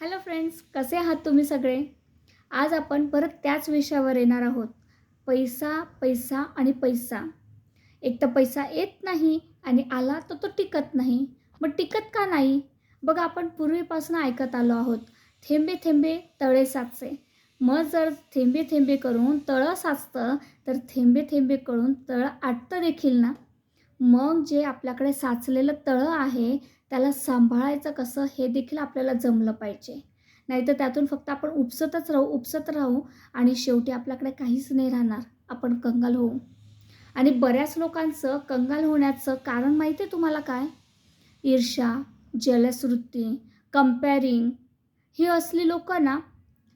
Hello friends कसे आहात तुम्ही सगळे? आज आपण परत त्याच विषयावर येणार आहोत. पैसा पैसा आणि पैसा. एक तर पैसा येत नाही आणि आला तर तो टिकत नाही. मग टिकत का नाही? बघा आपण पूर्वीपासून ऐकत आलो आहोत. थेंबे थेंबे तळे साचे मग जर थेंबे थेंबे करून तळं साचतं तर थेंबे थेंबे करून तळं आटतं देखील ना? मग जे आपल्याकडे साचलेलं तळं आहे त्याला सांभाळायचं कसं हे देखील आपल्याला जमलं पाहिजे. नाहीतर त्यातून फक्त आपण उपसतच राहू उपसत राहू आणि शेवटी आपल्याकडे काहीच नाही राहणार. आपण कंगाल होऊ. आणि बऱ्याच लोकांचं कंगाल होण्याचं कारण माहिती आहे तुम्हाला काय? ईर्षा जलसवृत्ती कम्पॅरिंग ही असली लोकं ना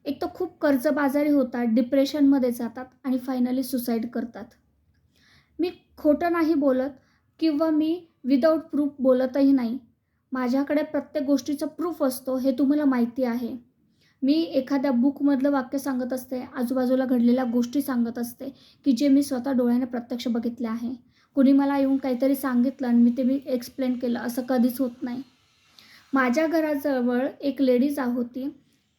एक तर खूप कर्जबाजारी होतात डिप्रेशनमध्ये जातात आणि फायनली सुसाईड करतात. मी खोटं नाही बोलत किंवा मी विदाऊट प्रूफ बोलतही नाही. माझ्याकडे प्रत्येक गोष्टीचा प्रूफ असतो हे तुम्हाला माहिती आहे. मी एखाद्या बुकमधलं वाक्य सांगत असते आजूबाजूला घडलेल्या गोष्टी सांगत असते की जे मी स्वतः डोळ्याने प्रत्यक्ष बघितले आहे. कुणी मला येऊन काहीतरी सांगितलं आणि मी ते मी एक्सप्लेन केलं असं कधीच होत नाही. माझ्या घराजवळ एक लेडीज होती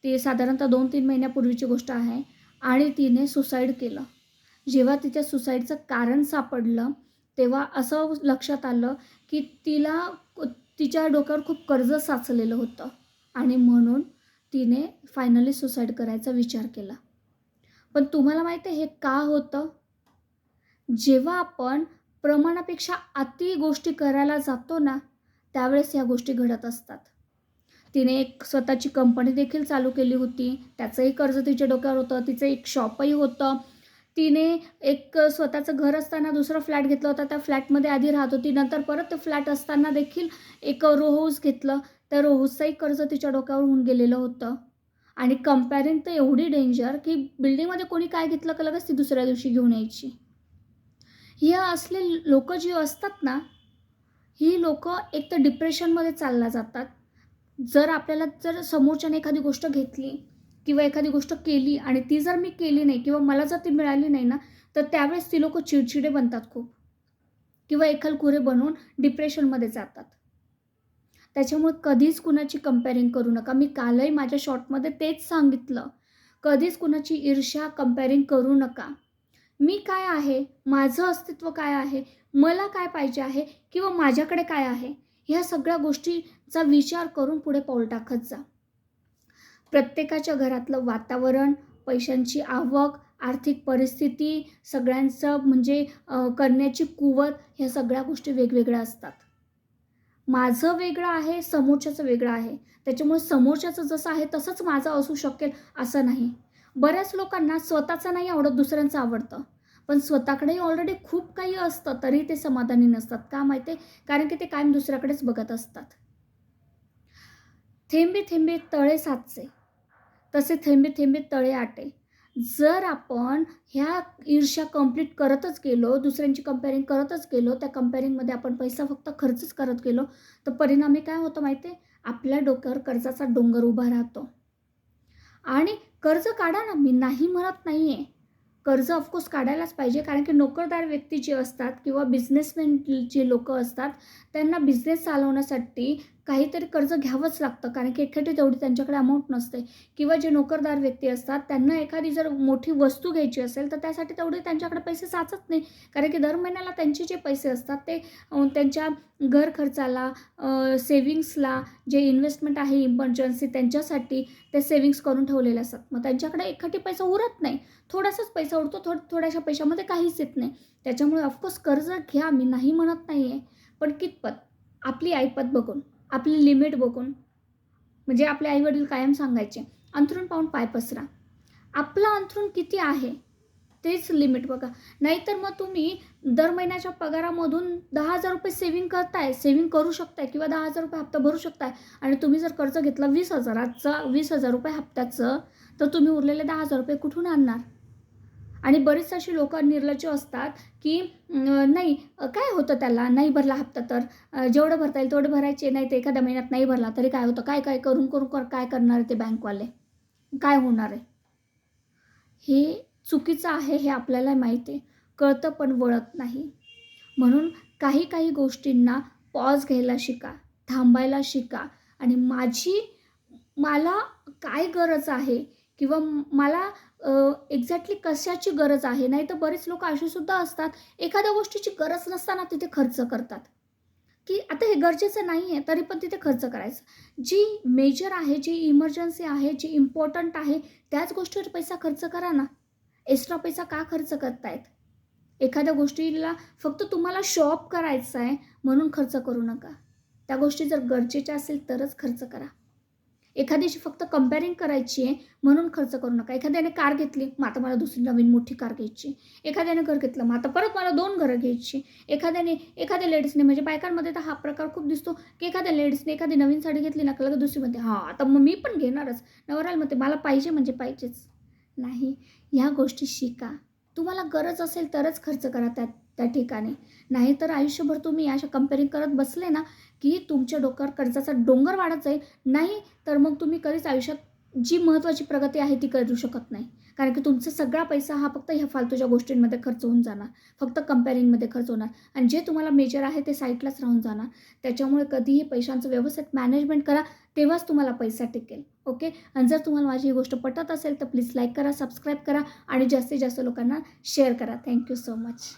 ती साधारणतः दोन तीन महिन्यापूर्वीची गोष्ट आहे आणि तिने सुसाईड केलं. जेव्हा तिच्या सुसाईडचं कारण सापडलं तेव्हा असं लक्षात आलं की तिला तिच्या डोक्यावर खूप कर्ज साचलेलं होतं. आणि म्हणून तिने फायनली सुसाईड करायचा विचार केला. पण तुम्हाला माहिती आहे हे का होतं? जेव्हा आपण प्रमाणापेक्षा अति गोष्टी करायला जातो ना त्यावेळेस ह्या गोष्टी घडत असतात. तिने एक स्वतःची कंपनी देखील चालू केली होती. त्याचंही कर्ज तिच्या डोक्यावर होतं. तिचं एक शॉपही होतं. तिने एक स्वतःचं घर असताना दुसरा फ्लॅट घेतला होता. त्या फ्लॅटमध्ये आधी राहत होती. नंतर परत ते फ्लॅट असताना देखील एक रो हाऊस घेतलं. त्या रो हाऊसचंही कर्ज तिच्या डोक्यावर होऊन गेलेलं होतं. आणि कम्पॅरिंग तर एवढी डेंजर की बिल्डिंगमध्ये कोणी काय घेतलं का लगेच ती दुसऱ्या दिवशी घेऊन यायची. हे असले लोक जी असतात ना ही लोक एक तर डिप्रेशनमध्ये चालला जातात. जर आपल्याला जर समोरच्याने एखादी गोष्ट घेतली किंवा एखादी गोष्ट केली आणि ती जर मी केली नाही किंवा मला जर ती मिळाली नाही ना तर त्यावेळेस ती लोक चिडचिडे बनतात खूप. किंवा एखलखुरे बनवून डिप्रेशनमध्ये जातात. त्याच्यामुळे कधीच कुणाची कम्पेरिंग करू नका. मी कालही माझ्या शॉर्टमध्ये तेच सांगितलं. कधीच कुणाची ईर्ष्या कम्पेरिंग करू नका. मी काय आहे? माझं अस्तित्व काय आहे? मला काय पाहिजे आहे? किंवा माझ्याकडे काय आहे? ह्या सगळ्या गोष्टीचा विचार करून पुढे पाऊल टाकत जा. प्रत्येकाच्या घरातलं वातावरण पैशांची आवक आर्थिक परिस्थिती सगळ्यांचं म्हणजे करण्याची कुवत ह्या सगळ्या गोष्टी वेगवेगळ्या असतात. माझं वेगळं आहे समोरच्याचं वेगळं आहे. त्याच्यामुळे समोरच्याचं जसं आहे तसंच माझं असू शकेल असं नाही. बऱ्याच लोकांना स्वतःचं नाही आवडत दुसऱ्यांचं आवडतं. पण स्वतःकडेही ऑलरेडी खूप काही असतं तरी ते समाधानी नसतात. का माहिती आहे कारण की ते कायम दुसऱ्याकडेच बघत असतात. थेंबे थेंबे तळे साचचे तसे थेंबे थेंबे तळे आटे. जर आपण ह्या ईर्ष्या कंप्लीट करतच गेलो दुसऱ्यांची कम्पेरिंग करतच गेलो त्या कम्पेरिंगमध्ये आपण पैसा फक्त खर्चच करत गेलो तर परिणामी काय होतं माहिती आहे आपल्या डोक्यावर कर्जाचा डोंगर उभा राहतो. आणि कर्ज काढा ना मी नाही म्हणत नाही आहे कर्ज ऑफकोर्स काढायलाच पाहिजे कारण की नोकरदार व्यक्ती जे असतात किंवा बिझनेसमॅन जे लोक असतात त्यांना बिझनेस चालवण्यासाठी काहीतरी कर्ज घ्यावंच लागतं. कारण की एखादी तेवढी त्यांच्याकडे अमाऊंट नसते. किंवा जे नोकरदार व्यक्ती असतात त्यांना एखादी जर मोठी वस्तू घ्यायची असेल तर त्यासाठी तेवढे त्यांच्याकडे पैसे साचत नाही. कारण की दर महिन्याला त्यांचे जे पैसे असतात ते त्यांच्या घर खर्चाला सेविंग्सला जे इन्व्हेस्टमेंट आहे इमर्जन्सी त्यांच्यासाठी ते सेविंग्स करून ठेवलेले असतात. मग त्यांच्याकडे एखादी पैसा उरत नाही. थोडासाच पैसा उरतो थोड थोड्याशा पैशामध्ये काहीच येत नाही. त्याच्यामुळे ऑफकोर्स कर्ज घ्या मी नाही म्हणत नाही आहे पण कितपत? आपली ऐपत बघून. आपली लिमिट बघून म्हणजे आपले आईवडील कायम सांगायचे अंथरूण पाहून पाय पसरा. आपलं अंथरूण किती आहे तेच लिमिट बघा. नाहीतर मग तुम्ही दर महिन्याच्या पगारामधून दहा हजार रुपये सेविंग करताय सेविंग करू शकताय किंवा दहा हजार रुपये हप्ता भरू शकताय. आणि तुम्ही जर कर्ज घेतला वीस हजाराचं वीस हजार रुपये हप्त्याचं तर तुम्ही उरलेले दहा हजार रुपये कुठून आणणार? आणि बरेच अशी लोक निर्लज्ज असतात की नाही काय होतं त्याला? नाही भरला हप्ता तर? जेवढं भरता येईल तेवढं भरायचे नाही ते एखाद्या महिन्यात नाही भरला तरी काय होतं? काय काय करून करून कर काय करणार आहे ते बँकवाले? काय होणार आहे? हे चुकीचं आहे हे आपल्याला माहिती आहे. कळतं पण वळत नाही. म्हणून काही काही गोष्टींना पॉज घ्यायला शिका थांबायला शिका आणि माझी मला काय गरज आहे किंवा मला एक्झॅक्टली कशाची गरज आहे? नाही तर बरेच लोक असे सुद्धा असतात एखाद्या गोष्टीची गरज नसताना तिथे खर्च करतात. की आता हे गरजेचं नाही आहे तरी पण तिथे खर्च करायचं. जी मेजर आहे जी इमर्जन्सी आहे जी इम्पॉर्टंट आहे त्याच गोष्टीवर पैसा खर्च करा ना. एक्स्ट्रा पैसा का खर्च करतायत? एखाद्या गोष्टीला फक्त तुम्हाला शॉप करायचा आहे म्हणून खर्च करू नका. त्या गोष्टी जर गरजेच्या असेल तरच खर्च करा. एखाद्याशी फक्त कंपेरिंग करायची आहे म्हणून खर्च करू नका. एखाद्याने कार घेतली मग आता मला दुसरी नवीन मोठी कार घ्यायची. एखाद्याने घर घेतलं मग आता परत मला दोन घरं घ्यायची. एखाद्याने एखाद्या लेडीजने म्हणजे बायकांमध्ये तर हा प्रकार खूप दिसतो की एखाद्या लेडीजने एखादी नवीन साडी घेतली ना का लगेच दुसरी म्हणते हां आता मग मी पण घेणारच. नवराला म्हणते मला पाहिजे म्हणजे पाहिजेच. नाही ह्या गोष्टी शिका. तुम्हाला गरज असेल तरच खर्च करा त्यात. त्या ठिकाणी. नाहीतर आयुष्यभर तुम्ही अशा कम्पेरिंग करत बसले ना की तुमच्या डोक्यावर कर्जाचा डोंगर वाढत जाईल. नाही तर मग तुम्ही कधीच आयुष्यात जी महत्त्वाची प्रगती आहे ती करू शकत नाही. कारण की तुमचा सगळा पैसा हा फक्त ह्या फालतूच्या गोष्टींमध्ये खर्च होऊन जाणार. फक्त कंपेरिंगमध्ये खर्च होणार. आणि जे तुम्हाला मेजर आहे ते साईटलाच राहून जाणार. त्याच्यामुळे कधीही पैशांचं व्यवस्थित मॅनेजमेंट करा तेव्हाच तुम्हाला पैसा टिकेल. ओके? आणि जर तुम्हाला माझी ही गोष्ट पटत असेल तर प्लीज लाईक करा सबस्क्राईब करा आणि जास्तीत जास्त लोकांना शेअर करा. Thank you so much